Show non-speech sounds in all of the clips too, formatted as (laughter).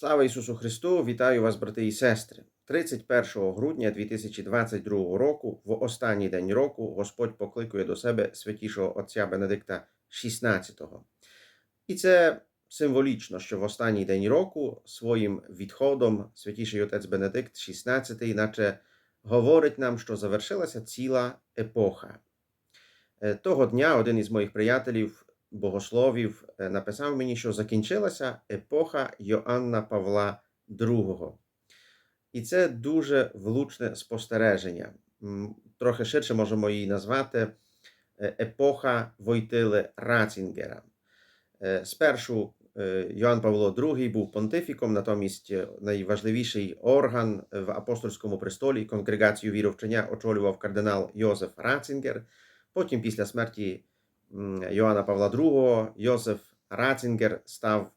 Слава Ісусу Христу! Вітаю вас, брати і сестри! 31 грудня 2022 року, в останній день року, Господь покликує до себе святішого отця Бенедикта XVI. І це символічно, що в останній день року своїм відходом святіший отець Бенедикт XVI, наче говорить нам, що завершилася ціла епоха. Е, Того дня один із моїх приятелів, богословів, е, написав мені, що закінчилася епоха Йоанна Павла II. І це дуже влучне спостереження. Трохи ширше можемо її назвати е, епоха Войтили Рацінгера. Е, Спершу Йоанн Павло II був понтифіком, натомість найважливіший орган в апостольському престолі конгрегацію віровчення очолював кардинал Йозеф Рацінгер. Потім, після смерті Йоанна Павла II, Йозеф Рацінгер став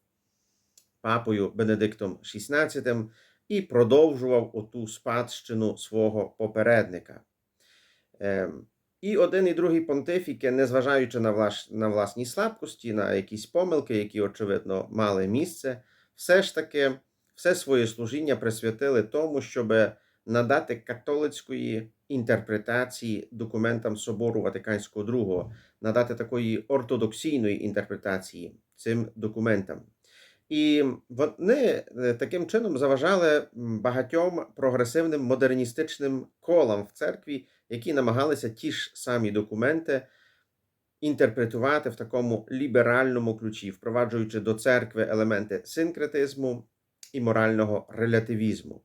папою Бенедиктом XVI і продовжував оту спадщину свого попередника. Ем, І один і другий понтифіки, незважаючи на, влаш, на власні слабкості, на якісь помилки, які, очевидно, мали місце, все ж таки все своє служіння присвятили тому, щоб надати католицької інтерпретації документам Собору Ватиканського II, надати такої ортодоксійної інтерпретації цим документам. І вони е, таким чином заважали багатьом прогресивним модерністичним колам в церкві, які намагалися ті ж самі документи інтерпретувати в такому ліберальному ключі, впроваджуючи до церкви елементи синкретизму і морального релятивізму.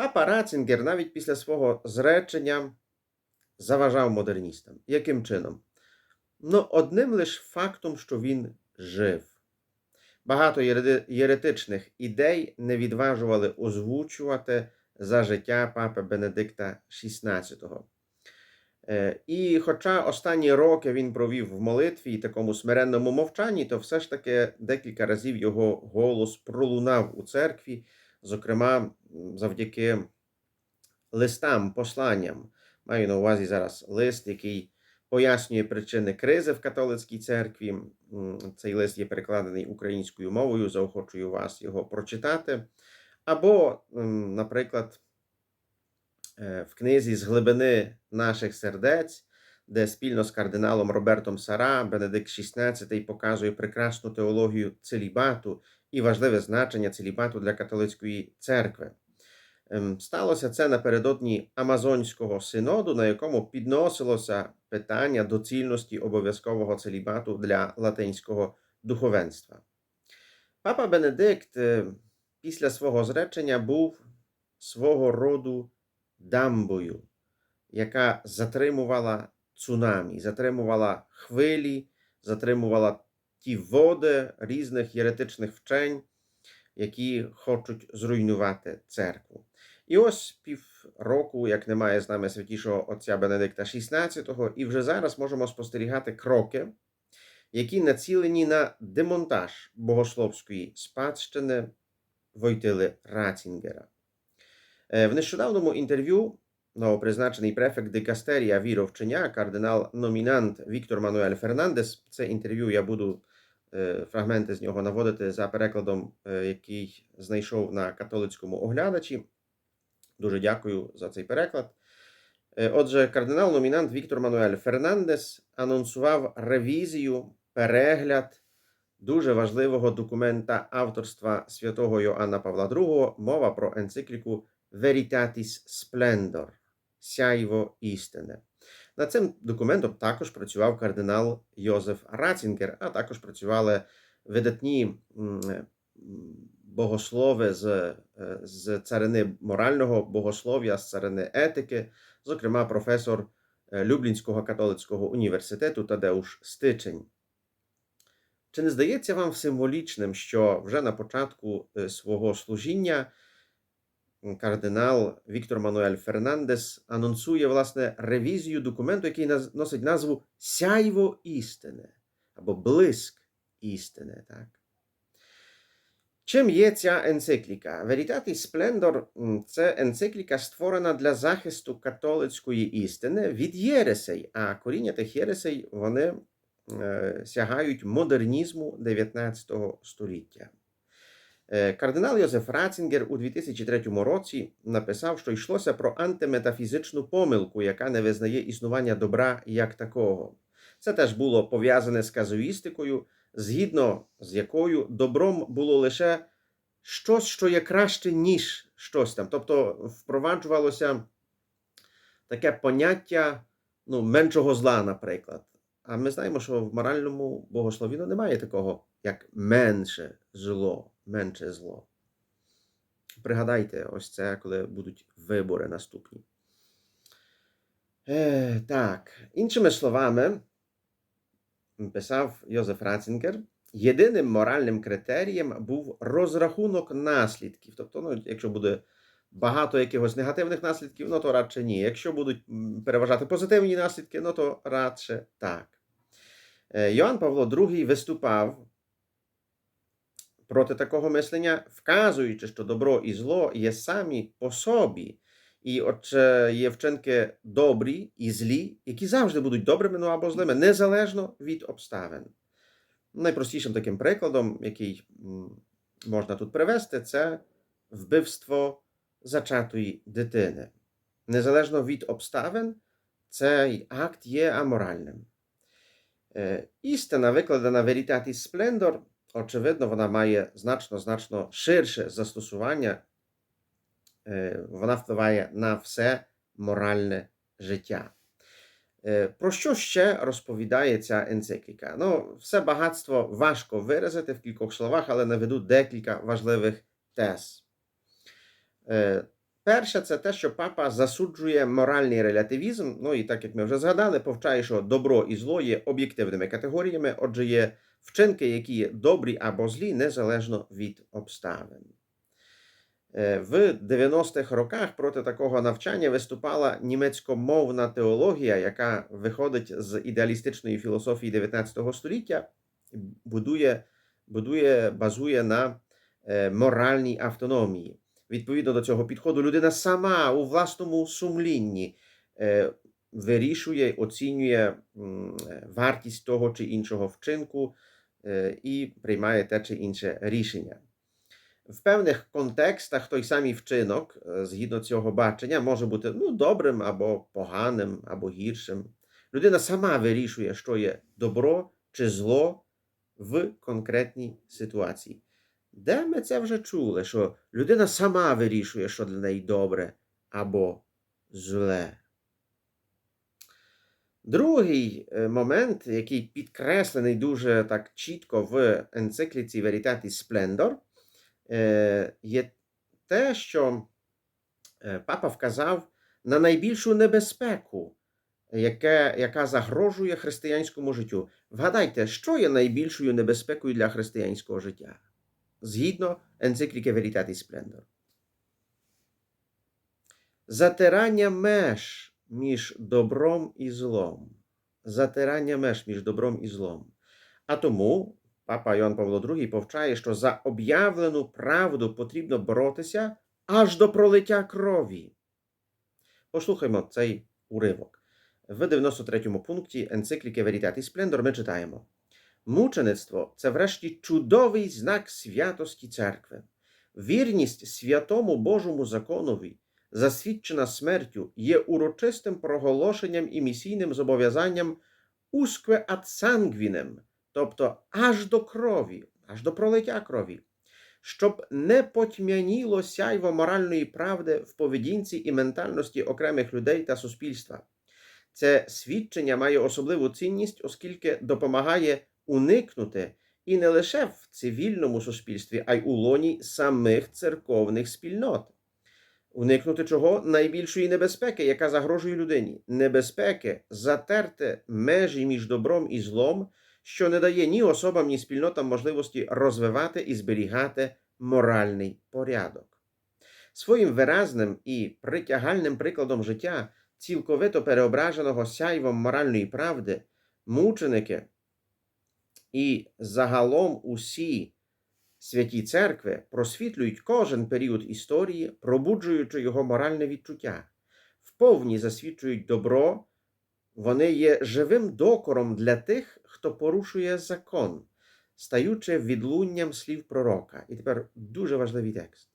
Папа Рацінгер навіть після свого зречення заважав модерністам. Яким чином? Ну, одним лише фактом, що він жив. Багато єретичних ідей не відважували озвучувати за життя папи Бенедикта XVI. Е, І хоча останні роки він провів в молитві і такому смиренному мовчанні, то все ж таки декілька разів його голос пролунав у церкві, зокрема завдяки листам, посланням. Маю на увазі зараз лист, який пояснює причини кризи в католицькій церкві. Цей лист є перекладений українською мовою. Заохочую вас його прочитати. Або, наприклад, е, в книзі з глибини наших сердець, де спільно з кардиналом Робертом Сара Бенедикт XVI показує прекрасну теологію целібату і важливе значення целібату для католицької церкви. Ем, Сталося це напередодні Амазонського синоду, на якому підносилося питання доцільності обов'язкового целібату для латинського духовенства. Папа Бенедикт е, після свого зречення був свого роду дамбою, яка затримувала цунамі, затримувала хвилі, затримувала ті води різних єретичних вчень, які хочуть зруйнувати церкву. І ось півроку, як немає з нами святішого отця Бенедикта XVI, і вже зараз можемо спостерігати кроки, які націлені на демонтаж богословської спадщини Войтили Рацінгера. Е, В нещодавному інтерв'ю новопризначений префект дикастерія віровчення, кардинал-номінант Віктор Мануель Фернандес. Це інтерв'ю я буду фрагменти з нього наводити за перекладом, е, який знайшов на католицькому оглядачі. Дуже дякую за цей переклад. Е, Отже, кардинал-номінант Віктор Мануель Фернандес анонсував ревізію, перегляд дуже важливого документа авторства святого Йоанна Павла II, мова про енцикліку Veritatis Splendor Сяйво істини. Над цим документом також працював кардинал Йозеф Рацінгер, а також працювали видатні м, богослови з, е, з царини морального богослов'я, з царини етики, зокрема професор е, Люблінського католицького університету Тадеуш Стичень. Чи не здається вам символічним, що вже на початку е, свого служіння кардинал Віктор Мануель Фернандес анонсує власне ревізію документу, який носить назву Сяйво істини або блиск істини. Так? Чим є ця енцикліка? Splendor м, – це енцикліка, створена для захисту католицької істини від єресей, а коріння тих єресей вони е, сягають модернізму 19 століття. Е, Кардинал Йозеф Ратцінгер у 2003 році написав, що йшлося про антиметафізичну помилку, яка не визнає існування добра як такого. Це теж було пов'язане з казуїстикою, згідно з якою добром було лише щось, що є краще, ніж щось там. Тобто впроваджувалося таке поняття ну, меншого зла, наприклад. А ми знаємо, що в моральному богослові ну, немає такого, як менше зло, менше зло. Пригадайте, ось це, коли будуть вибори наступні. Е, так, іншими словами, писав Йозеф Ратцингер, єдиним моральним критерієм був розрахунок наслідків. Тобто, ну, якщо буде багато якихось негативних наслідків, ну то радше ні. Якщо будуть переважати позитивні наслідки, ну то радше так. Е, Йоанн Павло II виступав проти такого мислення, вказуючи, що добро і зло є самі по собі. І отже, є вчинки добрі і злі, які завжди будуть добрими ну, або злими, незалежно від обставин. Найпростішим таким прикладом, який можна тут привести, це вбивство зачатої дитини. Незалежно від обставин, цей акт є аморальним. Е, Істина, викладена Veritatis Splendor, очевидно, вона має значно значно ширше застосування. Е, Вона впливає на все моральне життя. Е, Про що ще розповідає ця енцикліка? Ну, все багатство важко виразити в кількох словах, але наведу декілька важливих тез. Е, Перше, це те, що папа засуджує моральний релятивізм. Ну і так як ми вже згадали, повчає, що добро і зло є об'єктивними категоріями, отже, є вчинки, які є добрі або злі, незалежно від обставин. Е, В 90-х роках проти такого навчання виступала німецькомовна теологія, яка виходить з ідеалістичної філософії 19 століття, будує, будує, базує на е, моральній автономії. Відповідно до цього підходу, людина сама у власному сумлінні е, вирішує, оцінює е, вартість того чи іншого вчинку е, і приймає те чи інше рішення. В певних контекстах той самий вчинок, е, згідно цього бачення, може бути ну, добрим або поганим, або гіршим. Людина сама вирішує, що є добро чи зло в конкретній ситуації. Де ми це вже чули, що людина сама вирішує, що для неї добре або зле. Другий е, момент, який підкреслений дуже так чітко в енцикліці Veritatis Splendor, е, є те, що е, папа вказав на найбільшу небезпеку, яке, яка загрожує християнському життю. Вгадайте, що є найбільшою небезпекою для християнського життя? Згідно енцикліки Veritatis Splendor. Затирання меж між добром і злом. Затирання меж між добром і злом. А тому папа Йоанн Павло II повчає, що за об'явлену правду потрібно боротися аж до пролиття крові. Послухаймо цей уривок. В 93-му пункті енцикліки Veritatis Splendor ми читаємо. Мучеництво це врешті чудовий знак святості церкви. Вірність святому Божому законові, засвідчена смертю, є урочистим проголошенням і місійним зобов'язанням ускве ад сангвінем, тобто аж до крові, аж до пролиття крові, щоб не потьмяніло сяйво моральної правди в поведінці і ментальності окремих людей та суспільства. Це свідчення має особливу цінність, оскільки допомагає уникнути і не лише в цивільному суспільстві, а й у лоні самих церковних спільнот. Уникнути чого найбільшої небезпеки, яка загрожує людині. Небезпеки затерти межі між добром і злом, що не дає ні особам, ні спільнотам можливості розвивати і зберігати моральний порядок. Своїм виразним і притягальним прикладом життя, цілковито переображеного сяйвом моральної правди, мученики і загалом усі святі церкви просвітлюють кожен період історії, пробуджуючи його моральне відчуття, вповні засвідчують добро, вони є живим докором для тих, хто порушує закон. стаючи відлунням слів пророка. І тепер дуже важливий текст.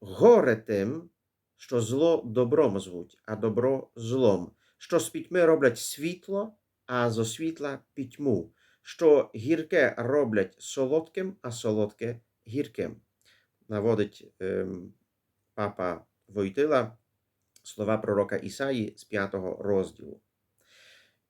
Горе тим, що зло добром звуть, а добро злом, що з пітьми роблять світло, а зо світла пітьму, що гірке роблять солодким, а солодке гірким. Наводить ем, папа Войтила слова пророка Ісаї з 5 розділу.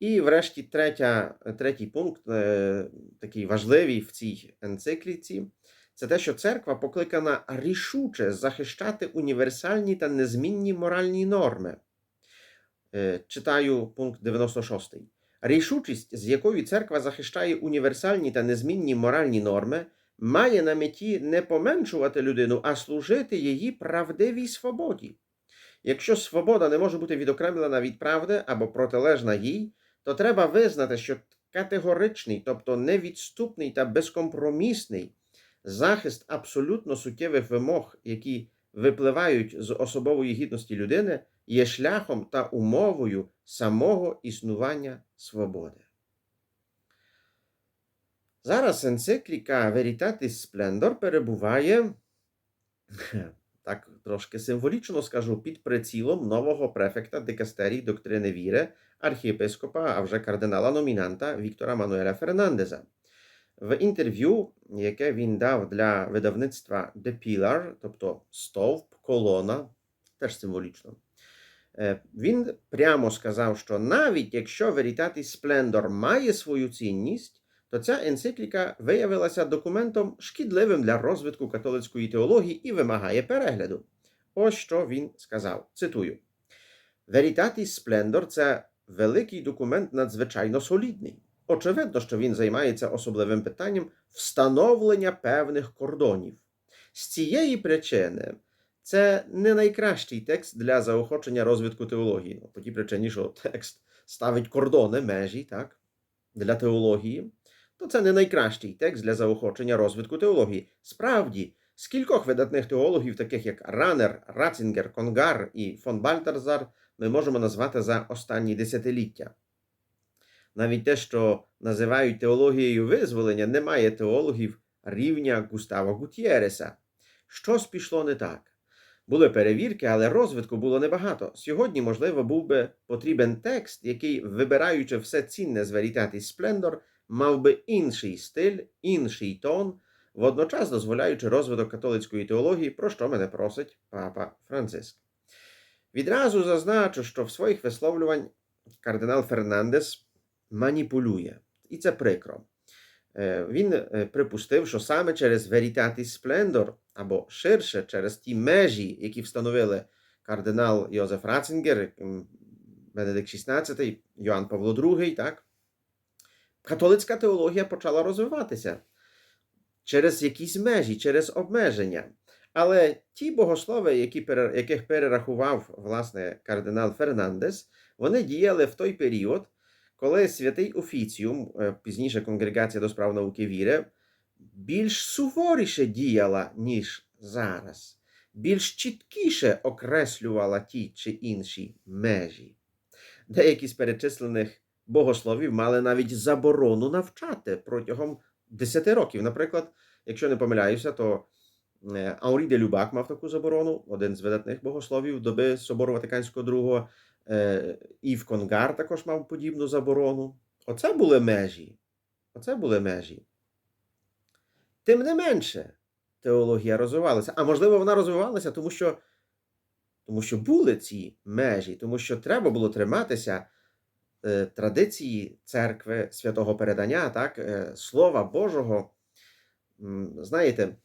І, врешті, третя, третій пункт, е, такий важливий в цій енцикліці, це те, що церква покликана рішуче захищати універсальні та незмінні моральні норми. Е, Читаю пункт 96. Рішучість, з якою церква захищає універсальні та незмінні моральні норми, має на меті не поменшувати людину, а служити її правдивій свободі. Якщо свобода не може бути відокремлена від правди або протилежна їй, то треба визнати, що категоричний, тобто невідступний та безкомпромісний захист абсолютно суттєвих вимог, які випливають з особової гідності людини, є шляхом та умовою самого існування свободи. Зараз енцикліка Veritatis Splendor перебуває, (laughs) так трошки символічно скажу, під прицілом нового префекта дикастерії доктрини віри, архієпископа, а вже кардинала номінанта Віктора Мануеля Фернандеза. В інтерв'ю, яке він дав для видавництва The Pillar, тобто стовп, колона, теж символічно, він прямо сказав, що навіть якщо Veritatis Splendor має свою цінність, то ця енцикліка виявилася документом шкідливим для розвитку католицької теології і вимагає перегляду. Ось що він сказав. Цитую: Veritatis Splendor – це великий документ надзвичайно солідний. Очевидно, що він займається особливим питанням встановлення певних кордонів. З цієї причини це не найкращий текст для заохочення розвитку теології. Ну, по тій причині, що текст ставить кордони, межі так, для теології, то це не найкращий текст для заохочення розвитку теології. Справді, з кількох видатних теологів, таких як Ранер, Ратцингер, Конгар і фон Бальтарзар, ми можемо назвати за останні десятиліття. Навіть те, що називають теологією визволення, немає теологів рівня Густава Гутєреса. Щось пішло не так. Були перевірки, але розвитку було небагато. Сьогодні, можливо, був би потрібен текст, який, вибираючи все цінне з Veritatis Splendor, мав би інший стиль, інший тон, водночас дозволяючи розвиток католицької теології, про що мене просить папа Франциск. Відразу зазначу, що в своїх висловлювань кардинал Фернандес маніпулює, і це прикро. Е, Він е, припустив, що саме через Veritatis Splendor, або ширше через ті межі, які встановили кардинал Йозеф Ратцингер, Бенедикт XVI, Йоанн Павло II, так, католицька теологія почала розвиватися через якісь межі, через обмеження. Але ті богослови, які, яких перерахував власне кардинал Фернандес, вони діяли в той період, коли святий офіціум, е, пізніше конгрегація до справ науки віри, більш суворіше діяла, ніж зараз, більш чіткіше окреслювала ті чи інші межі. Деякі з перечислених богословів мали навіть заборону навчати протягом 10 років. Наприклад, якщо не помиляюся, то е, Аурі де Любак мав таку заборону, один з видатних богословів доби Собору Ватиканського II. Е, Ів Конгар також мав подібну заборону. Оце були межі. Оце були межі. Тим не менше, теологія розвивалася. А можливо, вона розвивалася, тому що, тому що були ці межі, тому що треба було триматися е, традиції церкви, святого передання, так, е, Слова Божого. Знаєте,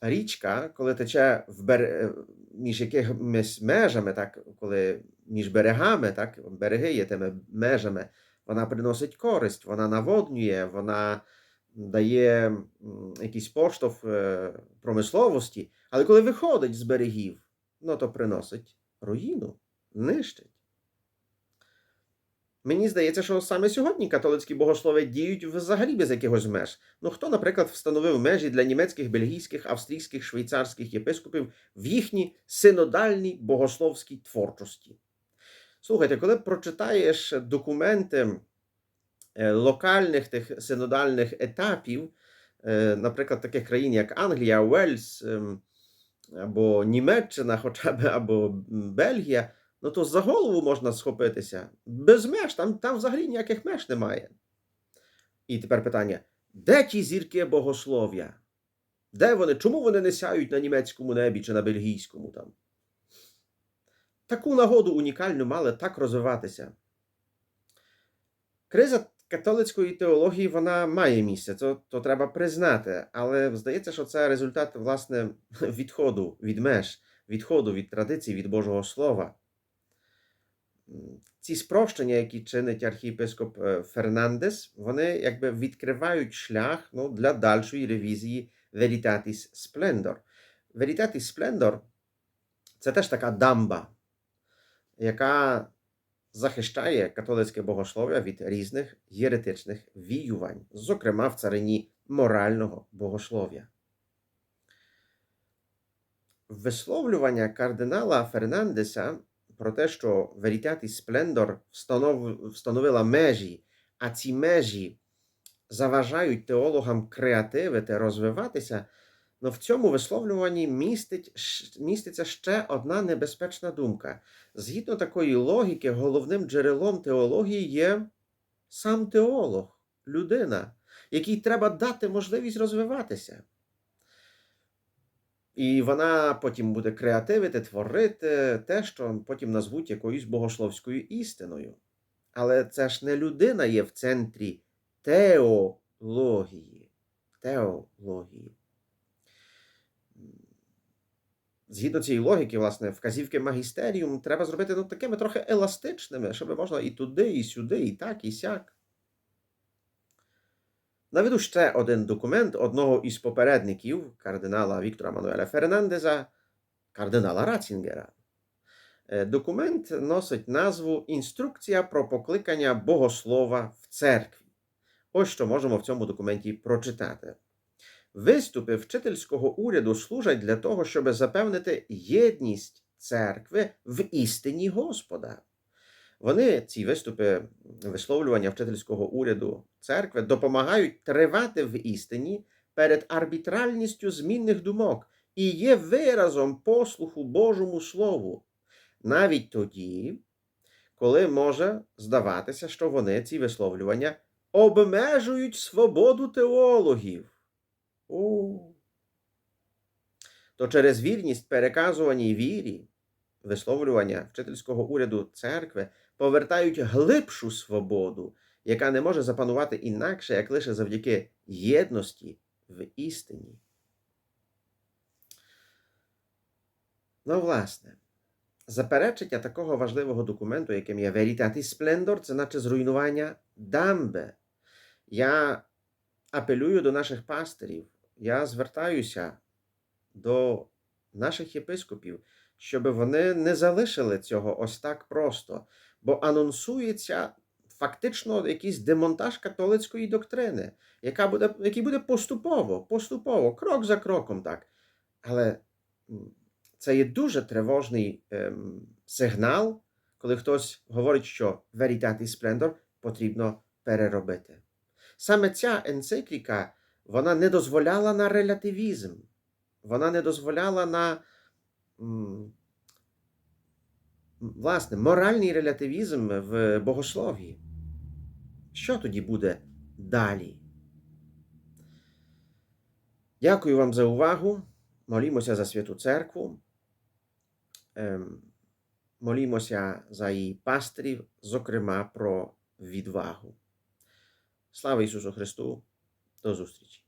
річка, коли тече в бер... е, між якимись межами, так, коли між берегами, так, береги є тими межами, вона приносить користь, вона наводнює, вона дає якийсь поштовх е, промисловості, але коли виходить з берегів, ну то приносить руїну, нищить. Мені здається, що саме сьогодні католицькі богослови діють взагалі без якихось меж. Ну хто, наприклад, встановив межі для німецьких, бельгійських, австрійських, швейцарських єпископів в їхній синодальній богословській творчості? Слухайте, коли прочитаєш документи е, локальних тих синодальних етапів, е, наприклад, таких країн, як Англія, Уельс ем, або Німеччина, хоча б, або Бельгія, ну то за голову можна схопитися. Без меж, там, там взагалі ніяких меж немає. І тепер питання: де ті зірки богослов'я? Де вони? Чому вони не сяють на німецькому небі чи на бельгійському там? Таку нагоду унікальну мали так розвиватися. Криза католицької теології вона має місце, то, то треба признати. Але здається, що це результат власне (laughs) відходу від меж, відходу від традицій, від Божого Слова. Ці спрощення, які чинить архієпископ е, Фернандес, вони якби відкривають шлях ну, для дальшої ревізії Veritatis Splendor. Veritatis Splendor це теж така дамба, яка захищає католицьке богослов'я від різних єретичних віювань, зокрема в царині морального богослов'я. Висловлювання кардинала Фернандеса про те, що Veritatis Splendor встанов... встановила межі, а ці межі заважають теологам креативити, розвиватися, ну в цьому висловлюванні містить, міститься ще одна небезпечна думка. Згідно такої логіки, головним джерелом теології є сам теолог, людина, якій треба дати можливість розвиватися. І вона потім буде креативити, творити те, що потім назвуть якоюсь богословською істиною. Але це ж не людина є в центрі теології. Теології. Згідно цієї логіки, власне, вказівки магістеріум треба зробити ну, такими трохи еластичними, щоб можна і туди, і сюди, і так, і сяк. Наведу ще один документ одного із попередників кардинала Віктора Мануеля Фернандеза, кардинала Рацінгера. Документ носить назву Інструкція про покликання богослова в церкві. Ось що можемо в цьому документі прочитати. Виступи вчительського уряду служать для того, щоб запевнити єдність церкви в істині Господа. Вони, ці виступи, висловлювання вчительського уряду церкви, допомагають тривати в істині перед арбітральністю змінних думок і є виразом послуху Божому Слову, навіть тоді, коли може здаватися, що вони, ці висловлювання, обмежують свободу теологів. О. То через вірність переказуваній вірі, висловлювання вчительського уряду церкви повертають глибшу свободу, яка не може запанувати інакше, як лише завдяки єдності в істині. Ну, власне, заперечення такого важливого документу, яким є Veritatis Splendor, це наче зруйнування дамби. Я апелюю до наших пастирів, я звертаюся до наших єпископів, щоб вони не залишили цього ось так просто, бо анонсується фактично якийсь демонтаж католицької доктрини, яка буде, який буде поступово, поступово, крок за кроком, так. Але це є дуже тривожний ем, сигнал, коли хтось говорить, що Veritatis Splendor потрібно переробити. Саме ця енцикліка вона не дозволяла на релятивізм, вона не дозволяла на власне, моральний релятивізм в богослов'ї. Що тоді буде далі? Дякую вам за увагу. Молімося за Святу Церкву. Ем, молімося за її пастирів, зокрема про відвагу. Слава Ісусу Христу! До зустрічі!